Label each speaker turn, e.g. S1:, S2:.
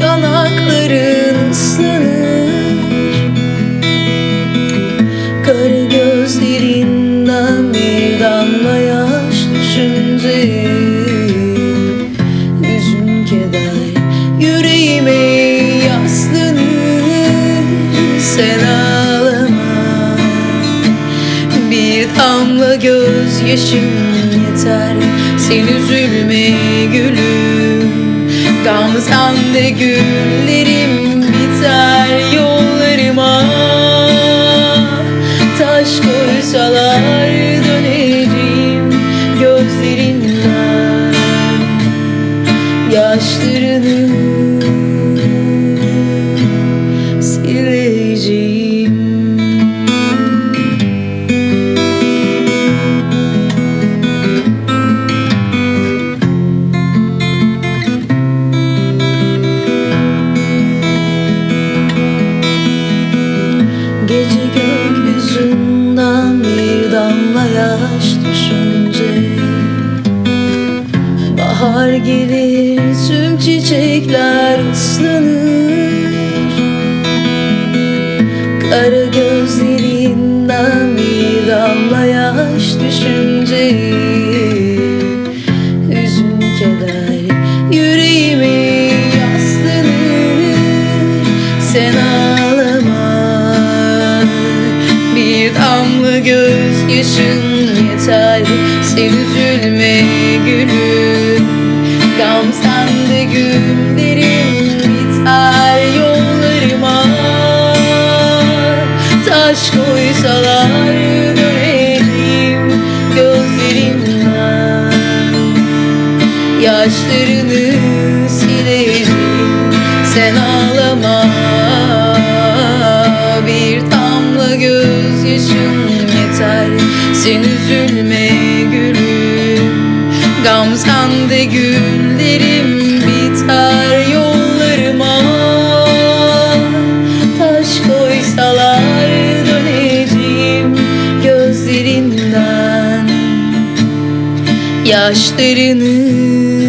S1: yanakların ıslanır Kara gözlerinden bir damla yaş düşünce Hüzün keder yüreğime yaslanır. Sen ağlama Bir damla gözyaşım yeter. Sen üzülme gülüm Gamzan de güllerim biter. Yollarıma Bahar gelir tüm çiçekler ıslanır. Kara gözlerinden bir damla yaş düşünce Hüzün keder yüreğime yaslanır. Sen ağlama Bir damla gözyaşın yeter. Sen üzülme gülüm Gam sende güllerim biter yollarıma. Taş koysalar dönerim gözlerimden Yaşlarını sileceğim Sen ağlama. Bir damla gözyaşın yeter Sen üzülme gülüm. Gamzende güllerim Yaşlarını